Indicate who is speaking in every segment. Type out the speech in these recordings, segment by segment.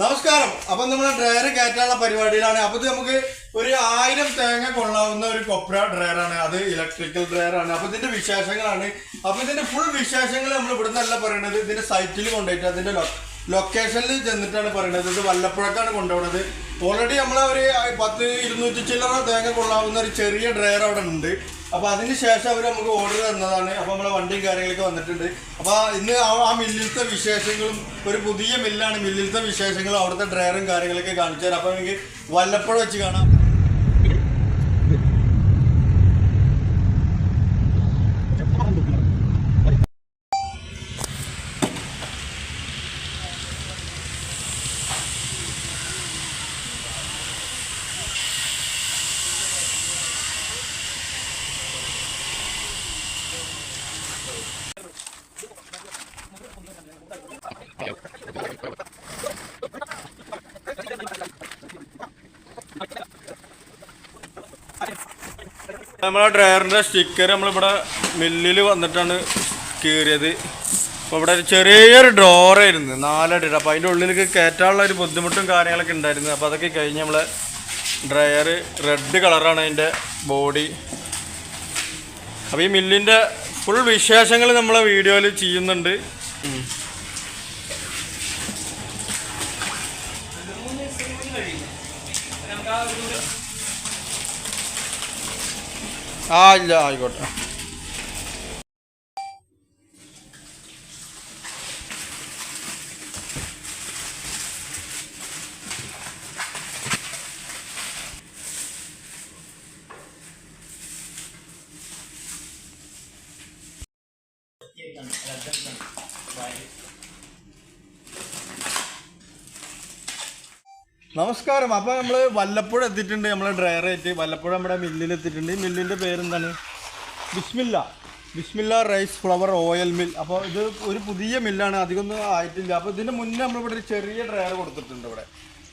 Speaker 1: നമസ്കാരം. അപ്പൊ നമ്മുടെ ഡ്രയർ കയറ്റാനുള്ള പരിപാടിയിലാണ്. അപ്പൊ നമുക്ക് ഒരു ആയിരം തേങ്ങ കൊള്ളാവുന്ന ഒരു കൊപ്ര ഡ്രയറാണ്. അത് ഇലക്ട്രിക്കൽ ഡ്രയറാണ്. അപ്പൊ ഇതിന്റെ വിശേഷങ്ങളാണ്. അപ്പൊ ഇതിന്റെ ഫുൾ വിശേഷങ്ങൾ നമ്മൾ ഇവിടെ നിന്നല്ല പറയുന്നത് ഇതിന്റെ സൈറ്റിൽ കൊണ്ടുപോയിട്ട് അതിന്റെ ലൊക്കേഷനിൽ ചെന്നിട്ടാണ് പറയുന്നത് ഇത് വല്ലപ്പുഴക്കാണ് കൊണ്ടുപോകുന്നത് ഓൾറെഡി നമ്മൾ ഒരു പത്ത് ഇരുന്നൂറ്റി ചില്ലറ തേങ്ങ കൊള്ളാവുന്ന ഒരു ചെറിയ ഡ്രയർ അവിടെ ഉണ്ട്. അപ്പോൾ അതിന് ശേഷം അവർ നമുക്ക് ഓർഡർ തന്നതാണ്. അപ്പോൾ നമ്മളെ വണ്ടിയും കാര്യങ്ങളൊക്കെ വന്നിട്ടുണ്ട്. അപ്പോൾ ഇന്ന് ആ- മില്ലിലത്തെ വിശേഷങ്ങളും ഒരു പുതിയ മില്ലാണ് മില്ലിലത്തെ വിശേഷങ്ങളും അവിടുത്തെ ഡ്രയറും കാര്യങ്ങളൊക്കെ കാണിച്ചു തരാം. അപ്പൊ എനിക്ക് വല്ലപ്പോഴും വെച്ച് കാണാം. നമ്മളെ ഡ്രയറിന്റെ സ്റ്റിക്കർ നമ്മളിവിടെ മില്ലിൽ വന്നിട്ടാണ് കീറിയത്. അപ്പോൾ ഇവിടെ ഒരു ചെറിയൊരു ഡ്രോറായിരുന്നു നാലടി. അപ്പോൾ അതിന്റെ ഉള്ളിലേക്ക് കയറ്റാനുള്ള ഒരു ബുദ്ധിമുട്ടും കാര്യങ്ങളൊക്കെ ഉണ്ടായിരുന്നു. അപ്പോൾ അതൊക്കെ കഴിഞ്ഞ് നമ്മളെ ഡ്രയർ റെഡ് കളറാണ് അതിന്റെ ബോഡി അപ്പോൾ ഈ മില്ലിന്റെ ഫുൾ വിശേഷങ്ങൾ നമ്മളെ വീഡിയോയിൽ ചെയ്യുന്നുണ്ട്. আজ আজ গোটা നമസ്കാരം. അപ്പോൾ നമ്മൾ വല്ലപ്പുഴ എത്തിയിട്ടുണ്ട് നമ്മളെ ഡ്രൈവറായിട്ട് വല്ലപ്പുഴ നമ്മുടെ മില്ലിൽ എത്തിയിട്ടുണ്ട്. ഈ മില്ലിന്റെ പേരെന്താണ്? Bismillah. Bismillah rice flour oil mill അപ്പോൾ ഇത് ഒരു പുതിയ മില്ലാണ് അധികമൊന്നും ആയിട്ടില്ല. അപ്പോൾ ഇതിന് മുന്നേ നമ്മളിവിടെ ഒരു ചെറിയ ഡ്രയർ കൊടുത്തിട്ടുണ്ട് ഇവിടെ.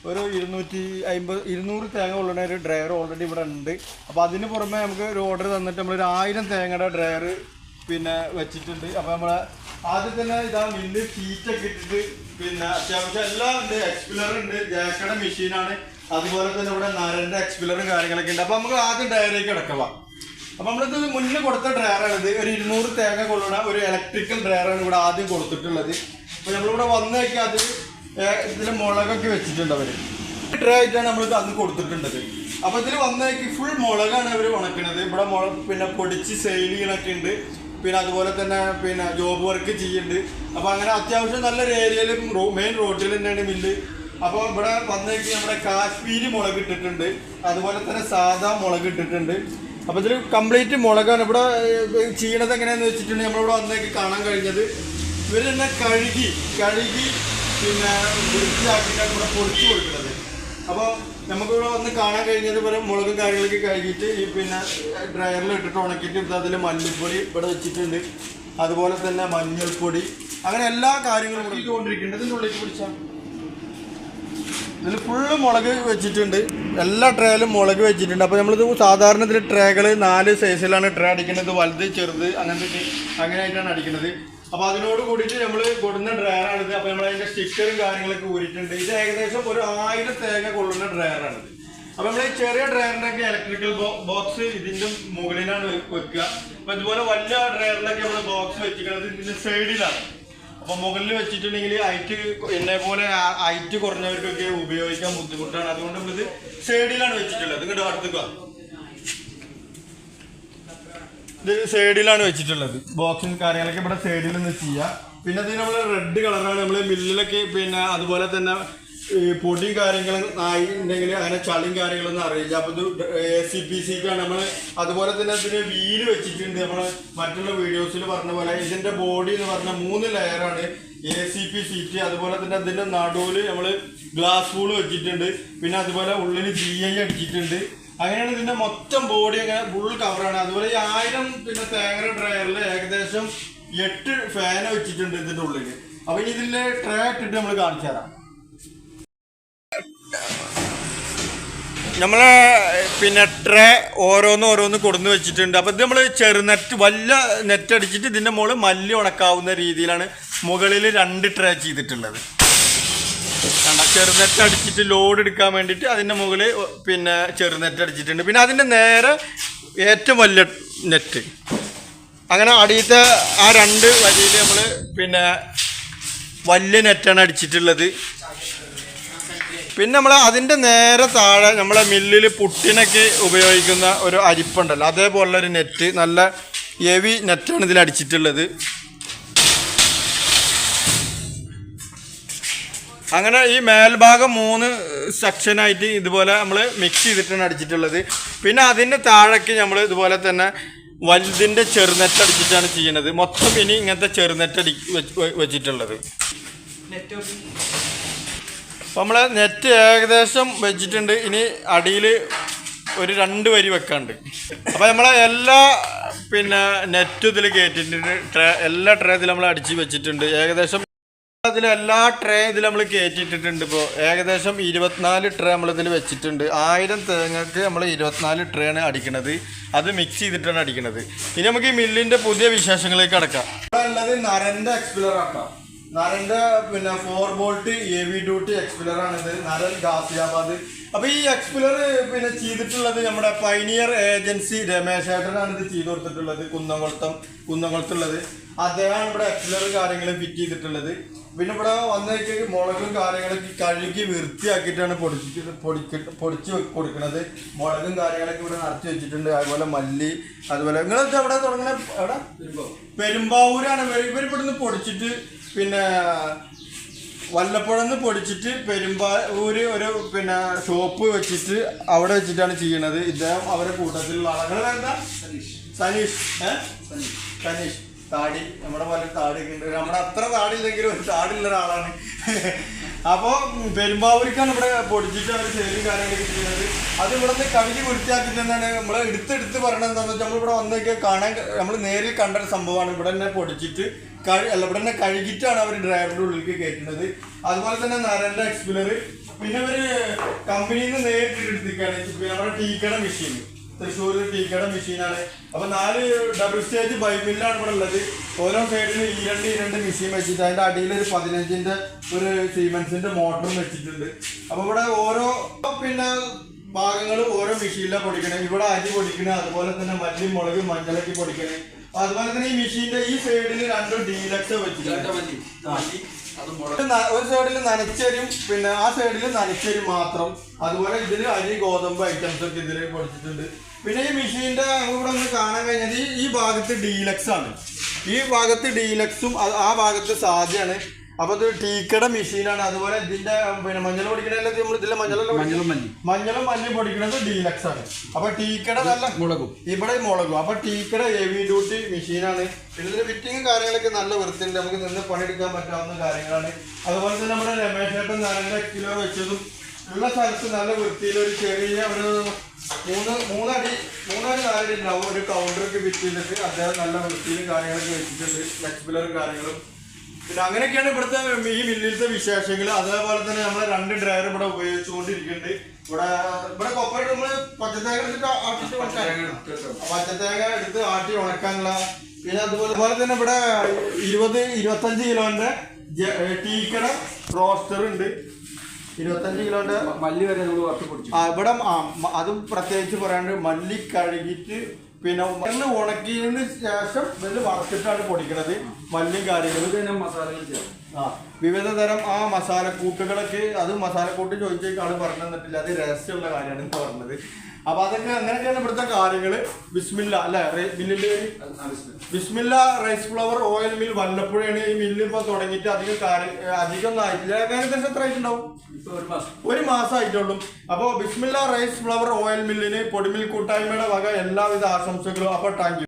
Speaker 1: ഒരു ഇരുന്നൂറ്റി അമ്പത് ഇരുന്നൂറ് തേങ്ങ ഉള്ള ഒരു ഡ്രയർ ഓൾറെഡി ഇവിടെ ഉണ്ട്. അപ്പോൾ അതിന് പുറമെ നമുക്ക് ഒരു ഓർഡർ തന്നിട്ട് നമ്മളൊരു ആയിരം തേങ്ങയുടെ ഡ്രയർ പിന്നെ വെച്ചിട്ടുണ്ട്. അപ്പോൾ നമ്മൾ ആദ്യം തന്നെ ഇതാ മില്ല് ഷീറ്റൊക്കെ ഇട്ടിട്ട് പിന്നെ അത്യാവശ്യം എല്ലാം ഉണ്ട്. എക്സ്പിലർ ഉണ്ട്. ജാക്കയുടെ മെഷീനാണ് അതുപോലെ തന്നെ ഇവിടെ നരന്റെ എക്സ്പിലറും കാര്യങ്ങളൊക്കെ ഉണ്ട്. അപ്പൊ നമുക്ക് ആദ്യം ഡയറിലേക്ക് കിടക്കുക അപ്പൊ നമ്മളിത് മുന്നേ കൊടുത്ത ഡ്രയറാണ് ഇത്. ഒരു ഇരുന്നൂറ് തേങ്ങ കൊള്ളുന്ന ഒരു ഇലക്ട്രിക്കൽ ഡ്രയറാണ് ഇവിടെ ആദ്യം കൊടുത്തിട്ടുള്ളത്. അപ്പൊ നമ്മളിവിടെ വന്നേക്ക് അത് ഇതിൽ മുളകൊക്കെ വെച്ചിട്ടുണ്ട് അവർ. ഡ്രൈ ആയിട്ടാണ് നമ്മൾ അന്ന് കൊടുത്തിട്ടുണ്ടത് അപ്പൊ ഇതിൽ വന്നേക്ക് ഫുൾ മുളകാണ് അവർ ഉണക്കണത്. ഇവിടെ മുളക് പിന്നെ പൊടിച്ച് സെയിൽ ഉണ്ട്. പിന്നെ അതുപോലെ തന്നെ പിന്നെ ജോബ് വർക്ക് ചെയ്യുന്നുണ്ട് അപ്പോൾ അങ്ങനെ അത്യാവശ്യം നല്ലൊരു ഏരിയയിൽ മെയിൻ റോഡിൽ തന്നെയാണ് മില്ല് അപ്പോൾ ഇവിടെ വന്നേക്ക് നമ്മുടെ കാശ്മീരി മുളക് ഇട്ടിട്ടുണ്ട്. അതുപോലെ തന്നെ സാധാ മുളക് ഇട്ടിട്ടുണ്ട്. അപ്പോൾ ഇതിൽ കംപ്ലീറ്റ് മുളകാണ്. ഇവിടെ ചെയ്യണത് എങ്ങനെയാണെന്ന് വെച്ചിട്ടുണ്ടെങ്കിൽ നമ്മളിവിടെ വന്നേക്ക് കാണാൻ കഴിഞ്ഞത്. ഇവർ തന്നെ കഴുകി കഴുകി പിന്നെ വൃത്തിയാക്കിയിട്ടാണ് ഇവിടെ പൊടിച്ചു കൊടുക്കുന്നത്. അപ്പോൾ നമുക്കിവിടെ വന്ന് കാണാൻ കഴിഞ്ഞത് പോലെ മുളകും കാര്യങ്ങളൊക്കെ കഴുകിയിട്ട് ഈ പിന്നെ ഡ്രയറിൽ ഇട്ടിട്ട് ഉണക്കിയിട്ട് ഇത് അതിൽ മല്ലിപ്പൊടി ഇവിടെ വെച്ചിട്ടുണ്ട്. അതുപോലെ തന്നെ മഞ്ഞൾപ്പൊടി. അങ്ങനെ എല്ലാ കാര്യങ്ങളും ഇവിടെ കൊണ്ടിരിക്കുന്നുണ്ട് ഇതിന്റെ ഉള്ളിലേക്ക് പിടിച്ചാൽ ഇതിൽ ഫുള്ള് മുളക് വെച്ചിട്ടുണ്ട്. എല്ലാ ട്രേയിലും മുളക് വെച്ചിട്ടുണ്ട്. അപ്പോൾ നമ്മളിത് സാധാരണ ഇതിൽ ട്രേകൾ നാല് സൈസിലാണ് ട്രേ അടിക്കുന്നത്. വലുത് ചെറുത് അങ്ങനത്തെ അങ്ങനെയായിട്ടാണ് അടിക്കുന്നത്. അപ്പോൾ അതിനോട് കൂടിയിട്ട് നമ്മൾ കൊടുന്ന ഡ്രയറാണിത്. അപ്പൊ നമ്മൾ അതിന്റെ സ്റ്റിക്കറും കാര്യങ്ങളൊക്കെ ഊരിയിട്ടുണ്ട്. ഇത് ഏകദേശം ഒരു ആയിരം തേങ്ങ കൊള്ളുന്ന ഡ്രയറാണിത്. അപ്പൊ നമ്മൾ ഈ ചെറിയ ഒക്കെ ഇലക്ട്രിക്കൽ ബോക്സ് ഇതിന്റെ മുകളിലാണ് വെക്കുക. അപ്പൊ ഇതുപോലെ വലിയ ഡ്രയറിലൊക്കെ നമ്മൾ ബോക്സ് വെച്ചിരിക്കുന്നത് ഇതിന്റെ സൈഡിലാണ് അപ്പൊ മുകളിൽ വെച്ചിട്ടുണ്ടെങ്കിൽ ഐറ്റ് എന്നെ പോലെ ഹൈറ്റ് കുറഞ്ഞവർക്കൊക്കെ ഉപയോഗിക്കാൻ ബുദ്ധിമുട്ടാണ്. അതുകൊണ്ട് നമ്മളിത് സൈഡിലാണ് വെച്ചിട്ടുള്ളത്. ഇങ്ങോട്ട് അടുത്തേക്ക് വാ. ഇത് സൈഡിലാണ് വെച്ചിട്ടുള്ളത്. ബോക്സും കാര്യങ്ങളൊക്കെ ഇവിടെ സൈഡിൽ നിന്ന് ചെയ്യാം. പിന്നെ അതിന് നമ്മൾ റെഡ് കളറാണ് നമ്മൾ മില്ലിലൊക്കെ പിന്നെ അതുപോലെ തന്നെ പൊടിയും കാര്യങ്ങളും ആയി ഉണ്ടെങ്കിൽ അങ്ങനെ ചളിയും കാര്യങ്ങളൊന്നും അറിയില്ല. അപ്പോൾ ഇത് എ സി പി സിക്കാണ് നമ്മൾ അതുപോലെ തന്നെ ഇതിന് വീൽ വെച്ചിട്ടുണ്ട്. നമ്മൾ മറ്റുള്ള വീഡിയോസിൽ പറഞ്ഞ പോലെ ഇതിന്റെ ബോഡി എന്ന് പറഞ്ഞ മൂന്ന് ലെയറാണ് എ സി പി സീറ്റ് അതുപോലെ തന്നെ അതിന്റെ നടുവിൽ നമ്മൾ ഗ്ലാസ് ഫൂൾ വെച്ചിട്ടുണ്ട്. പിന്നെ അതുപോലെ ഉള്ളിൽ ജി ഐ അടിച്ചിട്ടുണ്ട് അങ്ങനെയാണ് ഇതിന്റെ മൊത്തം ബോഡി അങ്ങനെ ഫുൾ കവറാണ് അതുപോലെ ഈ ആയിരം പിന്നെ തേങ്ങ ഡ്രയറിൽ ഏകദേശം എട്ട് ഫാൻ വെച്ചിട്ടുണ്ട് ഇതിന്റെ ഉള്ളിൽ അപ്പൊ ഇനി ഇതിന്റെ ട്രേ ഇട്ടിട്ട് നമ്മൾ കാണിച്ചു തരാം. നമ്മളെ പിന്നെ ട്രേ ഓരോന്ന് ഓരോന്ന് കൊടുന്ന് വെച്ചിട്ടുണ്ട്. അപ്പം ഇത് നമ്മൾ ചെറുനെറ്റ് വല്ല നെറ്റ് അടിച്ചിട്ട് ഇതിന്റെ മുകളിൽ മല്ലി ഉണക്കാവുന്ന രീതിയിലാണ് മുകളിൽ രണ്ട് ട്രേ ചെയ്തിട്ടുള്ളത്. കണ്ട ചെറുനെറ്റ് അടിച്ചിട്ട് ലോഡ് എടുക്കാൻ വേണ്ടിയിട്ട് അതിന്റെ മുകളിൽ പിന്നെ ചെറുനെറ്റ് അടിച്ചിട്ടുണ്ട്. പിന്നെ അതിന്റെ നേരെ ഏറ്റവും വലിയ നെറ്റ്. അങ്ങനെ അടിയത്തെ ആ രണ്ട് വരിയിൽ നമ്മൾ പിന്നെ വലിയ നെറ്റാണ് അടിച്ചിട്ടുള്ളത്. പിന്നെ നമ്മൾ അതിന്റെ നേരെ താഴെ നമ്മളെ മില്ലിൽ പുട്ടിനൊക്കെ ഉപയോഗിക്കുന്ന ഒരു അരിപ്പുണ്ടല്ലോ. അതേപോലുള്ളൊരു നെറ്റ് നല്ല ഹെവി നെറ്റാണ് ഇതിൽ അടിച്ചിട്ടുള്ളത്. അങ്ങനെ ഈ മേൽഭാഗം മൂന്ന് സെക്ഷനായിട്ട് ഇതുപോലെ നമ്മൾ മിക്സ് ചെയ്തിട്ടാണ് അടിച്ചിട്ടുള്ളത്. പിന്നെ അതിന്റെ താഴേക്ക് നമ്മൾ ഇതുപോലെ തന്നെ വലുതിന്റെ ചെറുനെറ്റ് അടിച്ചിട്ടാണ് ചെയ്യുന്നത്. മൊത്തം ഇനി ഇങ്ങനത്തെ ചെറുനെറ്റ് അടി വെച്ചിട്ടുള്ളത്. അപ്പോൾ നമ്മൾ നെറ്റ് ഏകദേശം വെച്ചിട്ടുണ്ട്. ഇനി അടിയിൽ ഒരു രണ്ട് വരി വെക്കാണ്ട്. അപ്പോൾ നമ്മളെ എല്ലാ പിന്നെ നെറ്റ് ഇതിൽ കയറ്റിയിട്ടുണ്ട് ട്രേ എല്ലാ ട്രേ ഇതിൽ നമ്മൾ അടിച്ച് വെച്ചിട്ടുണ്ട്. ഏകദേശം അതിൽ എല്ലാ ട്രേ ഇതിൽ നമ്മൾ കയറ്റിയിട്ടിട്ടുണ്ട് ഇപ്പോൾ ഏകദേശം ഇരുപത്തിനാല് ട്രേ നമ്മളിതിൽ വെച്ചിട്ടുണ്ട്. ആയിരം തേങ്ങക്ക് നമ്മൾ ഇരുപത്തിനാല് ട്രേ ആണ് അടിക്കണത്. അത് മിക്സ് ചെയ്തിട്ടാണ് അടിക്കണത്. ഇനി നമുക്ക് ഈ മില്ലിന്റെ പുതിയ വിശേഷങ്ങളിലേക്ക് അടക്കാം ഉള്ളത് നരന്റെ എക്സ്പിലർ ആക്കാം നരന്റെ പിന്നെ four bolt A V duty expeller ആണിത്. നരൻ ഗാസിയാബാദ് അപ്പൊ ഈ എക്സ്പ്ലോർ പിന്നെ ചെയ്തിട്ടുള്ളത് നമ്മുടെ പൈനിയർ ഏജൻസി രമേശ് ഏട്ടനാണ് ഇത് ചെയ്തു കൊടുത്തിട്ടുള്ളത് കുന്നംകുളത്തം കുന്നംകുളത്തുള്ളത്. അദ്ദേഹമാണ് ഇവിടെ എക്സ്പ്ലോർ കാര്യങ്ങൾ ഫിറ്റ് ചെയ്തിട്ടുള്ളത്. പിന്നെ ഇവിടെ വന്നേക്ക് മുളകും കാര്യങ്ങളൊക്കെ കഴുകി വൃത്തിയാക്കിയിട്ടാണ് പൊടിച്ചിട്ട് പൊടിക്ക് പൊടിച്ച് കൊടുക്കുന്നത്. മുളകും കാര്യങ്ങളൊക്കെ ഇവിടെ നിറച്ച് വെച്ചിട്ടുണ്ട്. അതുപോലെ മല്ലി അതുപോലെ നിങ്ങൾ എവിടെ തുടങ്ങണ? എവിടെ? പെരുമ്പാവൂരാണ്. ഇവർ ഇവർ ഇവിടുന്ന് പൊടിച്ചിട്ട് പിന്നെ വല്ലപ്പുഴന്ന് പൊടിച്ചിട്ട് പെരുമ്പാവൂര് ഒരു പിന്നെ ഷോപ്പ് വെച്ചിട്ട് അവിടെ വെച്ചിട്ടാണ് ചെയ്യണത്. ഇദ്ദേഹം അവരുടെ കൂട്ടത്തിലുള്ള ആളുകൾ എന്താ? സനീഷ്. സനീഷ്. താടി. നമ്മുടെ താടി ഒക്കെ ഉണ്ട്. നമ്മുടെ അത്ര താടി ഇല്ലെങ്കിലും ഒരു താടിയുള്ള ഒരാളാണ്. അപ്പോൾ പെരുമ്പാവൂരിക്കാണ് ഇവിടെ പൊടിച്ചിട്ട് അവർ സെയിലും കാര്യങ്ങളൊക്കെ ചെയ്യുന്നത്. അത് ഇവിടെ നിന്ന് കഴുകി വൃത്തിയാക്കിയിട്ട് എന്താണ് നമ്മൾ എടുത്തെടുത്ത് പറയണത് എന്താണെന്ന് വെച്ചാൽ നമ്മളിവിടെ വന്നൊക്കെ കാണാൻ നമ്മൾ നേരിൽ കണ്ട ഒരു സംഭവമാണ്. ഇവിടെ തന്നെ പൊടിച്ചിട്ട് കഴി അല്ല ഇവിടെ തന്നെ കഴുകിയിട്ടാണ് അവർ ഡ്രൈവറിന്റെ ഉള്ളിലേക്ക് കയറ്റുന്നത്. അതുപോലെ തന്നെ നരണ്ട എക്സ്പിലർ പിന്നെ ഇവർ കമ്പനിയിൽ നിന്ന് നേരിട്ട് എടുത്തിരിക്കുകയാണ്. നമ്മുടെ ടീക്കട മെഷീൻ തൃശ്ശൂർ ടീക്കട മെഷീനാണ് അപ്പൊ നാല് ഡബിൾ സ്റ്റേജ് ബൈമില്ലാണ് ഇവിടെ ഉള്ളത്. ഓരോ സൈഡിലും ഈ രണ്ട് ഈ രണ്ട് മെഷീൻ വെച്ചിട്ട് അതിന്റെ അടിയിൽ ഒരു പതിനഞ്ചിന്റെ ഒരു സീമെൻസിന്റെ മോട്ടറും വെച്ചിട്ടുണ്ട്. അപ്പൊ ഇവിടെ ഓരോ പിന്നെ ഭാഗങ്ങൾ ഓരോ മെഷീനിലാണ് പൊടിക്കണേ. ഇവിടെ അരി പൊടിക്കണേ. അതുപോലെ തന്നെ മല്ലി മുളക് മഞ്ഞളൊക്കെ പൊടിക്കണേ. അതുപോലെ തന്നെ ഈ മെഷീന്റെ ഈ സൈഡിൽ രണ്ടും ഡീലക്സ് വെച്ചിട്ടുണ്ട് ഒരു സൈഡിൽ നനച്ചരും പിന്നെ ആ സൈഡിൽ നനച്ചരും മാത്രം. അതുപോലെ ഇതിൽ അരി ഗോതമ്പ് ഐറ്റംസ് ഒക്കെ ഇതിൽ പൊടിച്ചിട്ടുണ്ട്. പിന്നെ ഈ മെഷീന്റെ ഇവിടെ ഒന്ന് കാണാൻ കഴിഞ്ഞത് ഈ- ഭാഗത്ത് ഡീലക്സ് ആണ്. ഈ ഭാഗത്ത് ഡീലക്സും ആ ഭാഗത്ത് സാധ്യമാണ്. അപ്പൊ ഇത് ടീക്കട മെഷീനാണ്. അതുപോലെ ഇതിന്റെ പിന്നെ മഞ്ഞൾ പൊടിക്കണല്ലേ നമ്മൾ ഇതിലെ മഞ്ഞളും
Speaker 2: മഞ്ഞളും മഞ്ഞ.
Speaker 1: മഞ്ഞളും മഞ്ഞ പൊടിക്കണത് ഡീലക്സ് ആണ്. അപ്പൊ ടീക്കട നല്ല
Speaker 2: മുളകും.
Speaker 1: ഇവിടെ മുളകും. അപ്പൊ ടീക്കട ഹെവി ഡ്യൂട്ടി മെഷീനാണ്. പിന്നെ ഇതിന്റെ ഫിറ്റിംഗ് കാര്യങ്ങളൊക്കെ നല്ല വൃത്തിയുണ്ട്. നമുക്ക് നിന്ന് പണിയെടുക്കാൻ പറ്റാവുന്ന കാര്യങ്ങളാണ്. അതുപോലെ തന്നെ നമ്മുടെ രമേശ് ഏട്ടൻ നാലര കിലോ വെച്ചതും ഉള്ള സ്ഥലത്ത് നല്ല വൃത്തിയിൽ ഒരു ചെറിയ ഒരു മൂന്ന് മൂന്നടി മൂന്നടി നാലടി ഉണ്ടാവും ഒരു കൗണ്ടറൊക്കെ ഫിറ്റ് ചെയ്തിട്ട് അദ്ദേഹം നല്ല വൃത്തിയിലും കാര്യങ്ങളൊക്കെ വെച്ചിട്ടുണ്ട്. ഫ്ലെക്സിബിളും കാര്യങ്ങളും. പിന്നെ അങ്ങനെയൊക്കെയാണ് ഇവിടുത്തെ ഈ മില്ലിലത്തെ വിശേഷങ്ങൾ അതേപോലെ തന്നെ നമ്മളെ രണ്ട് ഡ്രൈവർ ഇവിടെ ഉപയോഗിച്ചുകൊണ്ടിരിക്കുന്നുണ്ട്. ഇവിടെ ഇവിടെ കൊപ്പറ നമ്മൾ പച്ചത്തേങ്ങ എടുത്തിട്ട് ആട്ടിട്ട് പച്ചത്തേങ്ങ എടുത്ത് ആട്ടി ഉണക്കാനുള്ള. പിന്നെ അതുപോലെ അതുപോലെ തന്നെ ഇവിടെ ഇരുപത് ഇരുപത്തഞ്ച് കിലോന്റെ ടീക്കട റോസ്റ്റർ ഉണ്ട്. ഇരുപത്തഞ്ച് കിലോന്റെ
Speaker 2: മല്ലി വരെ നമ്മൾ വറുത്ത് പിടിച്ചു.
Speaker 1: ആ, ഇവിടെ അതും പ്രത്യേകിച്ച് പറയാണ്ട് മല്ലി കഴുകിയിട്ട് പിന്നെ മല്ല് ഉണക്കിയതിന് ശേഷം നെല്ല് വറുത്തിട്ടാണ് പൊടിക്കണത്. മല്ലിയും കാര്യങ്ങളും.
Speaker 2: മസാലകൾ ചേർക്കും
Speaker 1: വിവിധ തരം ആ മസാലക്കൂട്ടുകളൊക്കെ അത് മസാലക്കൂട്ട് ചോദിച്ചേക്ക് ആൾ പറഞ്ഞു തന്നിട്ടില്ല. അത് രഹസ്യമുള്ള കാര്യമാണ് എന്ന് പറഞ്ഞത്. അപ്പൊ അതൊക്കെ അങ്ങനെയൊക്കെയാണ് ഇവിടുത്തെ കാര്യങ്ങൾ. ബിസ്മില്ല അല്ലെ? മില്ലിന്റെ Bismilla. Rice flour oil mill വല്ലപ്പുഴയാണ് ഈ മില്ല് ഇപ്പൊ തുടങ്ങിയിട്ട് അധികം കാര്യം അധികം ഒന്നും ആയിട്ടില്ല. ഏകദേശം എത്ര ആയിട്ടുണ്ടാവും?
Speaker 2: ഒരു മാസം.
Speaker 1: ആയിട്ടുള്ളൂ. അപ്പോ ബിസ്മില്ല റൈസ് ഫ്ലവർ ഓയിൽ മില്ലിന് പൊടിമിൽ കൂട്ടായ്മയുടെ വക എല്ലാവിധ ആശംസകളും. അപ്പൊ താങ്ക്